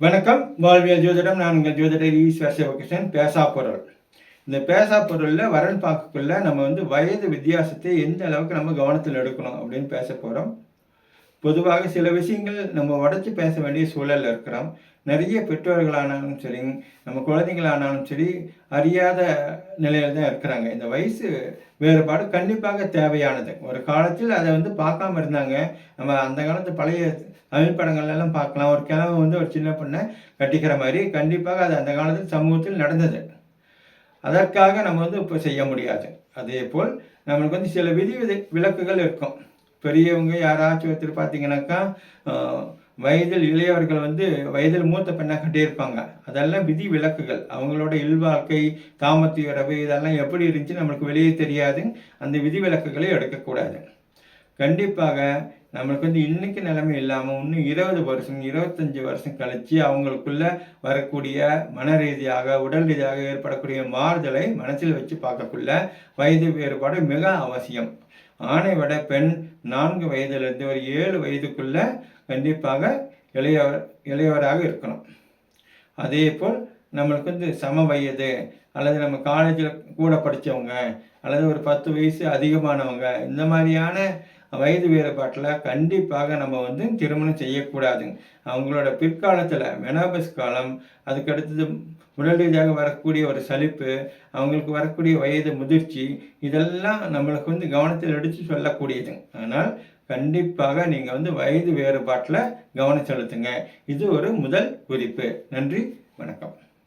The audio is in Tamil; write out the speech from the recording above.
வணக்கம். வாழ்வியல் ஜோதிடம். நான் உங்கள் ஜோதிடர் ஈஸ்வர் சிவகிருஷ்ணன் பேசா பொருள். இந்த பேசா பொருளில் வரன் பார்க்கக்குள்ள நம்ம வந்து வயது வித்தியாசத்தை எந்த அளவுக்கு நம்ம கவனத்தில் எடுக்கணும் அப்படின்னு பேச போகிறோம் பொதுவாக சில விஷயங்கள் நம்ம உடச்சி பேச வேண்டிய சூழலில் இருக்கிறோம். நிறைய பெற்றோர்களானாலும் சரி நம்ம குழந்தைங்களானாலும் சரி அறியாத நிலையில் தான் இருக்கிறாங்க. இந்த வயசு வேறுபாடு கண்டிப்பாக தேவையானது. ஒரு காலத்தில் அதை வந்து பார்க்காம இருந்தாங்க. நம்ம அந்த காலத்து பழைய தமிழ் படங்கள்லாம் பார்க்கலாம். ஒரு கிழமை வந்து ஒரு சின்ன பொண்ணை கட்டிக்கிற மாதிரி கண்டிப்பாக அது அந்த காலத்தில் சமூகத்தில் நடந்தது. அதற்காக நம்ம வந்து இப்போ செய்ய முடியாது. அதே போல் நம்மளுக்கு வந்து சில விதி விதி விலக்குகள் இருக்கும். பெரியவங்க யாராச்சும் ஒருத்தர் பார்த்தீங்கன்னாக்கா வயதில் இளையவர்கள் வந்து வயதில் மூத்த பெண்ணாக கட்டியிருப்பாங்க அதெல்லாம் விதி விலக்குகள். அவங்களோட இல்வாழ்க்கை தாமத்திய உறவு இதெல்லாம் எப்படி இருந்துச்சு நம்மளுக்கு வெளியே தெரியாது. அந்த விதி விலக்குகளை எடுக்கக்கூடாது. கண்டிப்பாக நம்மளுக்கு வந்து இன்னைக்கு நிலைமை இல்லாமல் இன்னும் இருபது வருஷம் இருபத்தஞ்சி வருஷம் கழித்து அவங்களுக்குள்ள வரக்கூடிய மன ரீதியாக உடல் ரீதியாக ஏற்படக்கூடிய மாறுதலை மனசில் வச்சு பார்க்கக்குள்ள வயது வேறுபாடு மிக அவசியம். ஆணை விட பெண் நான்கு வயதிலிருந்து ஒரு ஏழு வயதுக்குள்ள கண்டிப்பாக இளையவர் இளையவராக இருக்கணும். அதே போல் நம்மளுக்கு வந்து சம வயது அல்லது நம்ம காலேஜில் கூட படித்தவங்க அல்லது ஒரு பத்து வயசு அதிகமானவங்க இந்த மாதிரியான வயது வேறுபாட்டில் கண்டிப்பாக நம்ம வந்து திருமணம் செய்யக்கூடாதுங்க. அவங்களோட பிற்காலத்தில் மெனாபஸ் காலம் அதுக்கு அடுத்தது உடல் ரீதியாக வரக்கூடிய ஒரு சலிப்பு அவங்களுக்கு வரக்கூடிய வயது முதிர்ச்சி இதெல்லாம் நம்மளுக்கு வந்து கவனத்தில் எடுத்து சொல்லக்கூடியதுங்க. ஆனால் கண்டிப்பாக நீங்கள் வந்து வயது வேறுபாட்டில் கவனம் செலுத்துங்க. இது ஒரு முதல் குறிப்பு. நன்றி வணக்கம்.